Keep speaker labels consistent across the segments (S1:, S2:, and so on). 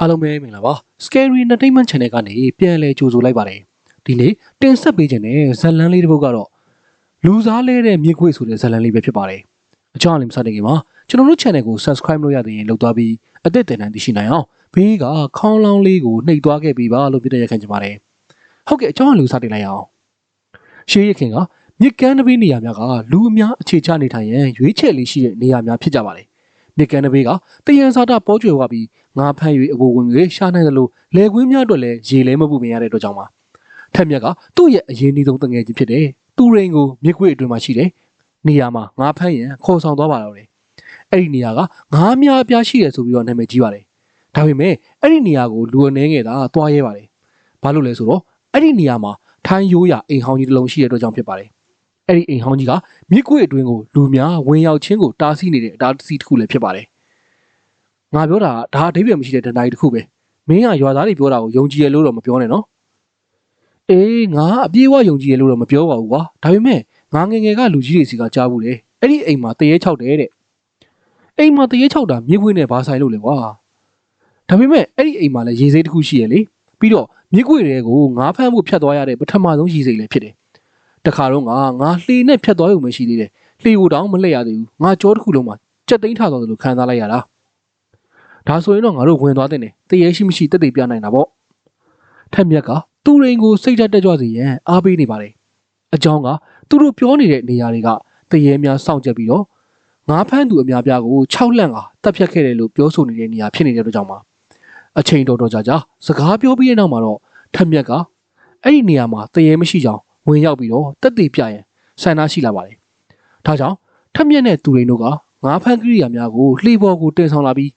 S1: အားလုံးပဲမင်္ဂလာပါ Scary Entertainment Channel ကနေပြန်လည်ကြိုဆိုလိုက်ပါတယ်ဒီနေ့တင်ဆက်ပေးခြင်းတဲ့ဇတ်လန်းလေးတစ်ပုဒ်ကတော့လူစားလဲတဲ့မြေခွေဆိုတဲ့ဇတ်လန်းလေးပဲဖြစ်ပါတယ်အကြောင်းအလေးမစတဲ့ခင်မှာကျွန်တော်တို့ channel ကို subscribe လုပ်ရတဲ့ရင်လုပ်သွားပြီးအသက်တင်တန်းသိရှိနိုင်အောင်ဘေးကခေါင်းလောင်းလေးကိုနှိပ်သွားခဲ့ပြီးပါလို့ပြတဲ့ရခံချင်ပါတယ်ဟုတ်ကဲ့အကြောင်းအလေးစတင်လိုက်အောင်ရှေးရခင်ကမြစ်ကမ်းတစ်ဘေးနေရာများကလူအများအခြေချနေထိုင်ရန်ရွေးချယ်လေးရှိတဲ့နေရာများဖြစ်ကြပါတယ် မြစ်ကမ်းတစ်ဘေးကတယံစာတာပေါ်ကျွယ်ဝပြီးငါဖမ်း၍အဘူဝင်၍ရှာနိုင်သလိုလေကွင်းများအတွက်လည်းရေလဲမပူမရတဲ့အတွက်ကြောင့်ပါထက်မြက်ကသူ့ရဲ့အရင်အနည်းဆုံးတငယ်ချင်းဖြစ်တဲ့သူရိန်ကိုမြစ်ခွေအတွင်းမှာရှိတဲ့နေရာမှာငါဖမ်းရန်ခေါ်ဆောင်သွားပါတော့တယ်အဲ့ဒီနေရာကငါးများအပြားရှိတယ်ဆိုပြီးတော့နာမည်ကြီးပါတယ်ဒါပေမဲ့အဲ့ဒီနေရာကိုလူအနေငယ်သာသွားရဲပါတယ်ဘာလို့လဲဆိုတော့အဲ့ဒီနေရာမှာထိုင်းရိုးရာအိမ်ဟောင်းကြီးတစ်လုံးရှိတဲ့အတွက်ကြောင့်ဖြစ်ပါတယ် အဲ့ဒီအိမ်ဟောင်းကြီးကမြစ်ခွေအတွင်းကိုလူများဝင်ရောက်ခြင်းကိုတားဆီးနေတဲ့အတားအဆီးတစ်ခုလည်းဖြစ်ပါတယ်ငါပြောတာကဒါအဓိပ္ပာယ်မရှိတဲ့တန်တိုင်းတစ်ခုပဲမင်းကရွာသားတွေပြောတာကိုယုံကြည်ရလို့တော့မပြောနဲ့နော်အေးငါအပြေးအဝယုံကြည်ရလို့တော့မပြောပါဘူးကွာဒါပေမဲ့ငါငယ်ငယ်ကလူကြီးတွေစီကကြားဘူးလေအဲ့ဒီအိမ်မှာတရေချောက်တယ်တဲ့အိမ်မှာတရေချောက်တာမြစ်ခွေးနဲ့ဘာဆိုင်လို့လဲကွာဒါပေမဲ့အဲ့ဒီအိမ်မှာလည်းရေစိမ်းတစ်ခုရှိရလေပြီးတော့မြစ်ခွေတွေကိုငါဖမ်းဖို့ဖြတ်သွားရတဲ့ပထမဆုံးရေစိမ်းလည်းဖြစ်တယ် တခါတော့ငါငါလှေနဲ့ဖြတ်သွားရုံပဲရှိသေးတယ်လှေကိုတောင်မလှည့်ရသေးဘူးငါကြောတစ်ခုလုံးမှာကြက်သိန်းထသွားသလိုခံစားလိုက်ရတာဒါဆိုရင်တော့ငါတို့ဝင်သွားတဲ့နေတရေရှိမရှိတက်တည်ပြနိုင်တာပေါ့ထက်မြက်ကသူရိန်ကိုစိတ်ဓာတ်တက်ကြွစေရန်အားပေးနေပါတယ်အကြောင်းကသူတို့ပြောနေတဲ့နေရာတွေကတရေများစောင့်ကြပ်ပြီးတော့ငါးဖမ်းသူအများပြားကို6လန့်ကတပ်ဖြတ်ခဲ့တယ်လို့ပြောဆိုနေတဲ့နေရာဖြစ်နေတဲ့အတွက်ကြောင့်ပါအချိန်တော်တော်ကြာကြာစကားပြောပြီးတဲ့နောက်မှာတော့ထက်မြက်ကအဲ့ဒီနေရာမှာတရေမရှိကြောင် ဝင်ရောက်ပြီးတော့တက်တည်ပြရန်ဆန္ဒရှိလာပါတယ်ဒါကြောင့်ထက်မြက်နဲ့သူရိန်တို့ကငါးဖမ်းကိရိယာများကိုလှေပေါ်ကိုတင်ဆောင်လာပြီး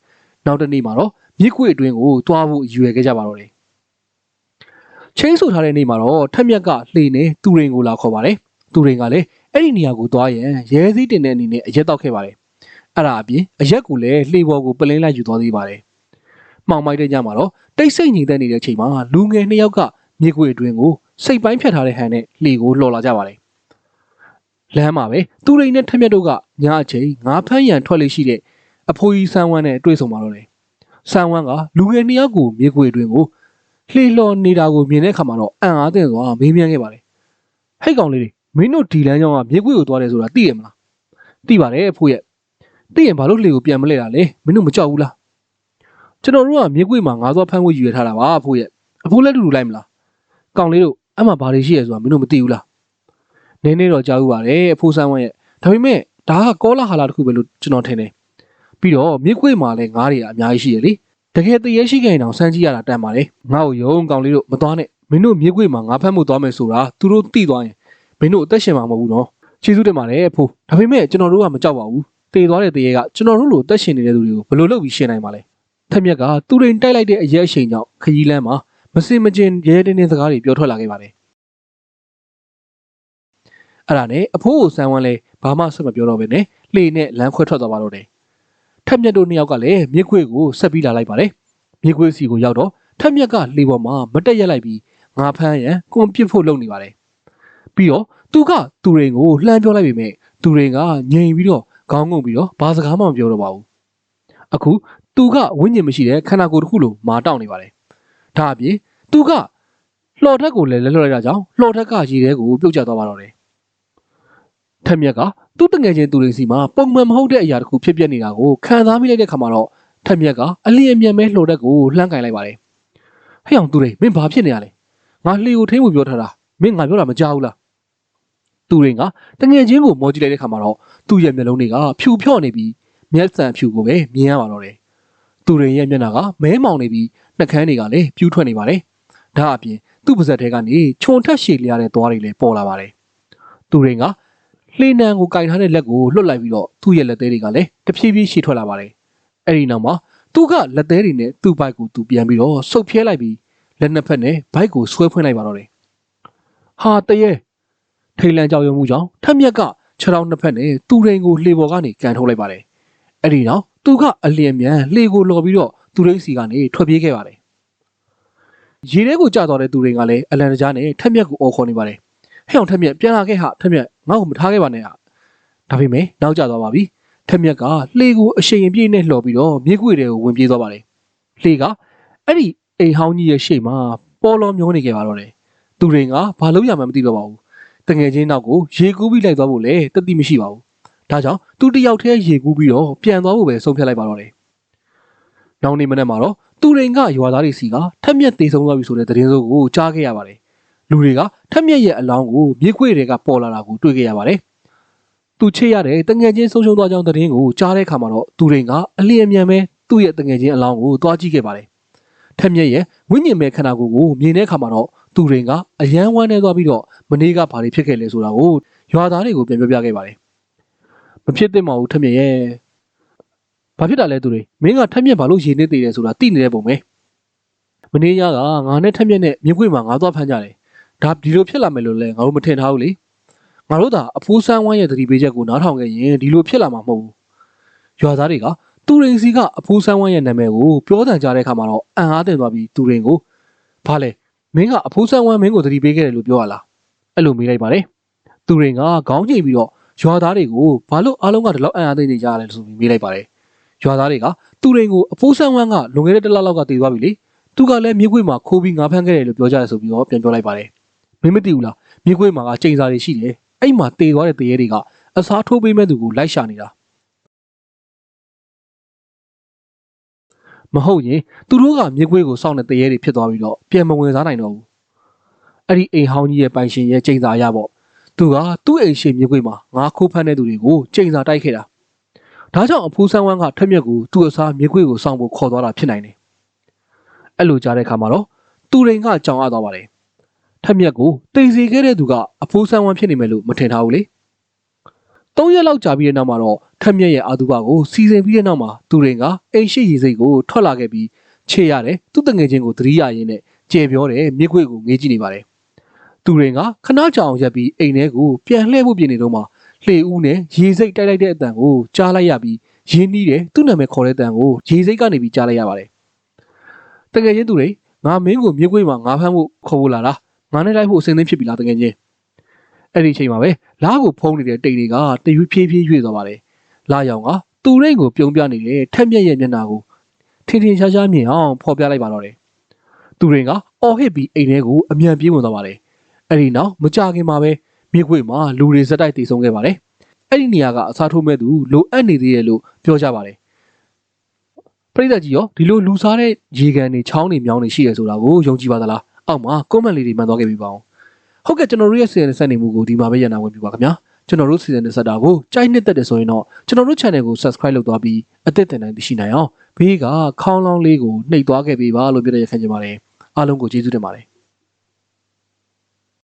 S1: နောက်တစ်နေ့မှာတော့မြစ်ခွေအတွင်းကိုတွားဖို့ရည်ရွယ်ခဲ့ကြပါတော့တယ်။ချင်းဆိုထားတဲ့နေ့မှာတော့ထက်မြက်ကလှေနဲ့သူရင်ကိုလာခေါ်ပါတယ်။သူရင်ကလည်းအဲ့ဒီနေရာကိုသွားရင်ရဲစည်းတင်တဲ့အနေနဲ့အရက်တောက်ခဲ့ပါတယ်။အဲ့ဒါအပြင်အရက်ကိုလည်းလှေပေါ်ကိုပလင်းလိုက်ယူသွားသေးပါတယ်။မှောင်မိုက်တဲ့ညမှာတော့တိတ်ဆိတ်ညီတဲ့နေတဲ့အချိန်မှာလူငယ်နှစ်ယောက်ကမြစ်ခွေအတွင်းကို စိတ်ပိုင်းဖြတ်ထားတဲ့ဟန်နဲ့လှေကိုလှော်လာကြပါတယ်။လမ်းမှာပဲသူရိန်နဲ့ထက်မြက်တို့ကညအချိန်ငါးဖမ်းရန်ထွက်လေရှိတဲ့အဖိုးကြီးဆန်းဝမ်းနဲ့တွေ့ဆုံပါတော့တယ်။ဆန်းဝမ်းကလူငယ်နှစ်ယောက်ကိုမြေခွေအတွင်းကိုလှေလှော်နေတာကိုမြင်တဲ့အခါမှာတော့အံ့အားသင့်စွာမေးမြန်းခဲ့ပါတယ်။ဟဲ့ကောင်လေးတွေမင်းတို့ဒီလမ်းကြောင်းကမြေခွေကိုသွားတယ်ဆိုတာသိရမလား။သိပါတယ်အဖိုးရဲ့။သိရင်ဘာလို့လှေကိုပြန်မလဲတာလဲမင်းတို့မကြောက်ဘူးလား။ကျွန်တော်တို့ကမြေခွေမှာငါးသွားဖမ်းဖို့ရည်ရွယ်ထားတာပါအဖိုးရဲ့။အဖိုးလည်းတူတူလိုက်မလား။ကောင်လေးတို့ အမှဘာတွေရှိရဆိုတာမင်းတို့မသိဘူးလား။နည်းနည်းတော့ကြားဘူးပါတယ်အဖိုးဆန်းဝမ်းရဲ့။ဒါပေမဲ့ဒါကကောလာဟာလာတစ်ခုပဲလို့ကျွန်တော်ထင်တယ်။ပြီးတော့မြစ်ခွေမှာလည်းငားတွေကအများကြီးရှိရလေတကယ်တရေရှိခဲ့ရင်တော့စမ်းကြည့်ရတာတန်ပါလေငါ့ကိုယုံကောင်လေးတို့မသွားနဲ့မင်းတို့မြစ်ခွေမှာငါဖမ်းမှုသွားမယ်ဆိုတာသူတို့သိသွားရင်မင်းတို့အသက်ရှင်မှာမဟုတ်ဘူးနော်ချီးစုတင်ပါတယ်အဖိုးဒါပေမဲ့ကျွန်တော်တို့ကမကြောက်ပါဘူးတေသွားတဲ့တရေကကျွန်တော်တို့လိုအသက်ရှင်နေတဲ့သူတွေကိုဘယ်လိုလုပ်ပြီးရှင်းနိုင်မှာလဲထက်မြက်ကသူရင်တိုက်လိုက်တဲ့အရက်အချိန်ကြောင့်ခရီးလမ်းမှာ မစင်မကျင်ရဲတင်းတင်းစကားတွေပြောထွက်လာခဲ့ပါတယ်အဲ့ဒါနဲ့အဖိုးကိုစမ်းဝမ်းလဲဘာမှဆက်မပြောတော့ဘဲနဲ့လှေနဲ့လမ်းခွဲထွက်သွားပါတော့တယ်ထက်မြက်တို့နှစ်ယောက်ကလည်းမြစ်ခွေကိုဆက်ပြီးလာလိုက်ပါတယ်မြစ်ခွေစီကိုရောက်တော့ထက်မြက်ကလေပေါ်မှာမတက်ရက်လိုက်ပြီးငါဖမ်းရန်ကွန်ပစ်ဖို့လုပ်နေပါတယ်ပြီးတော့သူကသူရင်ကိုလှမ်းပြောလိုက်ပေမဲ့သူရင်ကငြိမ်ပြီးတော့ခေါင်းငုံပြီးတော့ဘာစကားမှမပြောတော့ပါဘူးအခုသူကဝိညာဉ်မရှိတဲ့ခန္ဓာကိုယ်တစ်ခုလိုမာတောင့်နေပါတယ် ဒါအပြင်သူကလှော်ထက်ကိုလည်းလဲလှော်လိုက်တာကြောင့်လှော်ထက်ကရေထဲကိုပြုတ်ကျသွားပါတော့တယ်ထက်မြက်ကသူ့တငယ်ချင်းသူတွေစီမှာပုံမှန်မဟုတ်တဲ့အရာတစ်ခုဖြစ်ပျက်နေတာကိုခံစားမိလိုက်တဲ့ခါမှာတော့ထက်မြက်ကအလျင်အမြန်ပဲလှော်တက်ကိုလှမ်းကင်လိုက်ပါတယ်။ဟဲ့အောင်သူတွေမင်းဘာဖြစ်နေရလဲ။ငါလှေကိုထိမ့်ဖို့ပြောထားတာမင်းငါပြောတာမကြားဘူးလား။သူတွေကတငယ်ချင်းကိုမော်ကြည့်လိုက်တဲ့ခါမှာတော့သူ့ရဲ့မျက်လုံးတွေကဖြူဖြော့နေပြီးမျက်စံဖြူကိုပဲမြင်ရပါတော့တယ်။သူတွေရဲ့မျက်နှာကမဲမောင်နေပြီး နှာခမ်းတွေကလည်းပြူးထွက်နေပါတယ်။ဒါအပြင်သူ့ပါဇက်ထဲကနေခြုံထက်ရှည်လျားတဲ့သွားတွေလည်းပေါ်လာပါတယ်။သူတွေကလှေနံကိုကင်ထားတဲ့လက်ကိုလွတ်လိုက်ပြီးတော့သူ့ရဲ့လက်သေးတွေကလည်းတဖြည်းဖြည်းရှည်ထွက်လာပါတယ်။အဲ့ဒီနောက်မှာသူကလက်သေးတွေနဲ့သူ့ဘိုက်ကိုသူပြန်ပြီးတော့ဆုပ်ဖြဲလိုက်ပြီးလက်နှစ်ဖက်နဲ့ဘိုက်ကိုဆွဲဖွင့်လိုက်ပါတော့တယ်။ဟာတရေထိတ်လန့်ကြောက်ရွံ့မှုကြောင့်ထက်မြက်ကခြေထောက်နှစ်ဖက်နဲ့သူ့ရင်ကိုလှေပေါ်ကနေကန်ထုတ်လိုက်ပါတယ်။အဲ့ဒီနောက်သူကအလျင်မြန်လှေကိုလော်ပြီးတော့ သူရိတ်စီကနေထွက်ပြေးခဲ့ပါတယ်။ရေထဲကိုကျသွားတဲ့သူတွေကလည်းအလန်တကြားနဲ့ထက်မြက်ကိုအော်ခေါ်နေပါတယ်။ဟဲ့အောင်ထက်မြက်ပြန်လာခဲ့ဟာထက်မြက်ငါ့ကိုမထားခဲ့ပါနဲ့ဟာဒါပေမဲ့နောက်ကျသွားပါပြီထက်မြက်ကလှေကိုအရှိန်အပြည့်နဲ့လှော်ပြီးတော့မြေခွေတွေကိုဝင်ပြေးသွားပါတယ်လှေကအဲ့ဒီအိမ်ဟောင်းကြီးရဲ့ရှေ့မှာပေါ်လောမျောနေခဲ့ပါတော့တယ်သူတွေကဘာလို့ရမှန်းမသိတော့ပါဘူးတငယ်ချင်းနောက်ကိုရေကူးပြီးလိုက်သွားဖို့လည်းတတိမရှိပါဘူးဒါကြောင့်သူတယောက်တည်းရေကူးပြီးတော့ပြန်သွားဖို့ပဲဆုံးဖြတ်လိုက်ပါတော့တယ် နောက်နေ့မနေ့မှာတော့သူတွေကရွာသားတွေစီကထက်မြက်သေးဆုံးသွားပြီဆိုတဲ့သတင်းစိုးကိုကြားခဲ့ရပါတယ်လူတွေကထက်မြက်ရဲ့အလောင်းကိုမြေခွေတွေကပေါ်လာတာကိုတွေ့ခဲ့ရပါတယ်သူချေရတဲ့တငယ်ချင်းဆုံးရှုံးသွားကြောင်းသတင်းကိုကြားတဲ့အခါမှာတော့သူတွေကအလျင်အမြန်ပဲသူ့ရဲ့တငယ်ချင်းအလောင်းကိုသွားကြည့်ခဲ့ပါတယ်ထက်မြက်ရဲ့ဝိညာဉ်မဲ့ခန္ဓာကိုယ်ကိုမြင်တဲ့အခါမှာတော့သူတွေကအယမ်းဝမ်းနေသွားပြီးတော့မနေ့ကဘာတွေဖြစ်ခဲ့လဲဆိုတာကိုရွာသားတွေကိုပြန်ပြောပြခဲ့ပါတယ်မဖြစ်သင့်ပါဘူးထက်မြက်ရဲ့ ဘာဖြစ်တာလဲသူတွေမင်းကထက်မြက်ဘာလို့ရေနေသေးတယ်ဆိုတာသိနေတဲ့ပုံပဲမနေ့ညကငါနဲ့ထက်မြက်နဲ့မြင်းခွေမှာငါသွားဖမ်းကြတယ်ဒါဒီလိုဖြစ်လာမယ်လို့လည်းငါတို့မထင်ထားဘူးလေငါတို့သာအဖိုးဆန်းဝမ်းရဲ့သတိပေးချက်ကိုနားထောင်ခဲ့ရင်ဒီလိုဖြစ်လာမှာမဟုတ်ဘူးရွာသားတွေကသူရိန်စီကအဖိုးဆန်းဝမ်းရဲ့နာမည်ကိုပြောတန်ကြတဲ့အခါမှာတော့အံ့အားသင့်သွားပြီးသူရိန်ကိုဘာလဲမင်းကအဖိုးဆန်းဝမ်းမင်းကိုသတိပေးခဲ့တယ်လို့ပြောရလားအဲ့လိုမေးလိုက်ပါတယ်သူရိန်ကခေါင်းချိန်ပြီးတော့ရွာသားတွေကိုဘာလို့အားလုံးကဒီလောက်အံ့အားသင့်နေကြရလဲဆိုပြီးမေးလိုက်ပါတယ် ရွာသားတွေကသူရိန်ကိုအဖိုးဆန်းဝမ်းကလွန်ခဲ့တဲ့တစ်လလောက်ကတည်သွားပြီလေသူကလည်းမြေခွေမှာခိုးပြီးငါဖမ်းခဲ့တယ်လို့ပြောကြတယ်ဆိုပြီးတော့ပြန်ပြောလိုက်ပါတယ်မင်းမသိဘူးလားမြေခွေမှာကချိန်စာတွေရှိတယ်အဲ့မှာတည်သွားတဲ့တရေတွေကအစားထိုးပေးမဲ့သူကိုလိုက်ရှာနေတာမဟုတ်ရင်သူတို့ကမြေခွေကိုစောင့်တဲ့တရေတွေဖြစ်သွားပြီးတော့ပြန်မဝင်စားနိုင်တော့ဘူးအဲ့ဒီအိမ်ဟောင်းကြီးရဲ့ပိုင်ရှင်ရဲ့ချိန်စာရပေါ့သူကသူ့အိမ်ရှင်မြေခွေမှာငါခိုးဖမ်းတဲ့သူတွေကိုချိန်စာတိုက်ခဲ့တာ ဒါကြောင့်အဖိုးဆန်းဝမ်းကထက်မြက်ကိုသူ့အစားမြေခွေကိုစောင့်ဖို့ခေါ်သွားတာဖြစ်နိုင်တယ်အဲ့လိုကြားတဲ့အခါမှာတော့သူရိန်ကကြောင်ရသွားပါတယ်ထက်မြက်ကိုတိမ်စီခဲ့တဲ့သူကအဖိုးဆန်းဝမ်းဖြစ်နေမယ်လို့မထင်ထားဘူးလေသုံးရက်လောက်ကြာပြီးတဲ့နောက်မှာတော့ထက်မြက်ရဲ့အာသူဘကိုစီစဉ်ပြီးတဲ့နောက်မှာသူရိန်ကအိမ်ရှိရည်စိတ်ကိုထွက်လာခဲ့ပြီးခြေရတယ်သူ့တငယ်ချင်းကိုသတိရရင်းနဲ့ကျေပြောတယ်မြစ်ခွေကိုငေးကြည့်နေပါတယ်သူရိန်ကခဏကြာအောင်ရက်ပြီးအိမ်ထဲကိုပြန်လှည့်ဖို့ပြင်နေတော့မှ လှေဦးနဲ့ရေစိတ်တိုက်လိုက်တဲ့အတန်ကိုကြားလိုက်ရပြီးရင်းနှီးတယ်သူ့နာမည်ခေါ်တဲ့အတန်ကိုရေစိတ်ကနေပြီးကြားလိုက်ရပါတယ်တကယ်ချင်းသူတွေငါမင်းကိုမြေခွေမှာငါဖမ်းဖို့ခေါ်ဖို့လာတာငါနဲ့လိုက်ဖို့အစင်းသင်းဖြစ်ပြီလားတကယ်ချင်းအဲ့ဒီအချိန်မှာပဲလားကိုဖုံးနေတဲ့တိတ်တွေကတရွေ့ဖြည်းဖြည်းရွေ့သွားပါတယ်လာရောင်ကသူရိန်ကိုပြုံးပြနေတဲ့ထက်မြက်ရဲ့မျက်နှာကိုထင်ထင်ရှားရှားမြင်အောင်ဖော်ပြလိုက်ပါတော့တယ်သူရိန်ကအော်ဟစ်ပြီးအိမ်ထဲကိုအမြန်ပြေးဝင်သွားပါတယ်အဲ့ဒီနောက်မကြခင်မှာပဲ မြေခွေမှာလူတွေစက်တိုက်တည်ဆုံခဲ့ပါတယ်အဲ့ဒီနေရာကအစားထိုးမဲ့သူလိုအပ်နေသေးတယ်လို့ပြောကြပါတယ်ပရိသတ်ကြီးရောဒီလိုလူစားတဲ့ရေကန်တွေချောင်းတွေမြောင်းတွေရှိရဆိုတာကိုယုံကြည်ပါသလားအောက်မှာ comment လေးတွေမှန်သွားခဲ့ပြီပါအောင်ဟုတ်ကဲ့ကျွန်တော်တို့ရဲ့စီစဉ်ဆက်နေမှုကိုဒီမှာပဲရန်နာဝင်ပြပါခင်ဗျာကျွန်တော်တို့စီစဉ်နေဆက်တာကိုကြိုက်နှစ်သက်တယ်ဆိုရင်တော့ကျွန်တော်တို့ channel ကို subscribe လုပ်သွားပြီးအသစ်တင်နိုင်သိရှိနိုင်အောင်ဘေးကခေါင်းလောင်းလေးကိုနှိပ်သွားခဲ့ပေးပါလို့ပြောရခန့်ချင်ပါတယ်အားလုံးကိုကျေးဇူးတင်ပါတယ်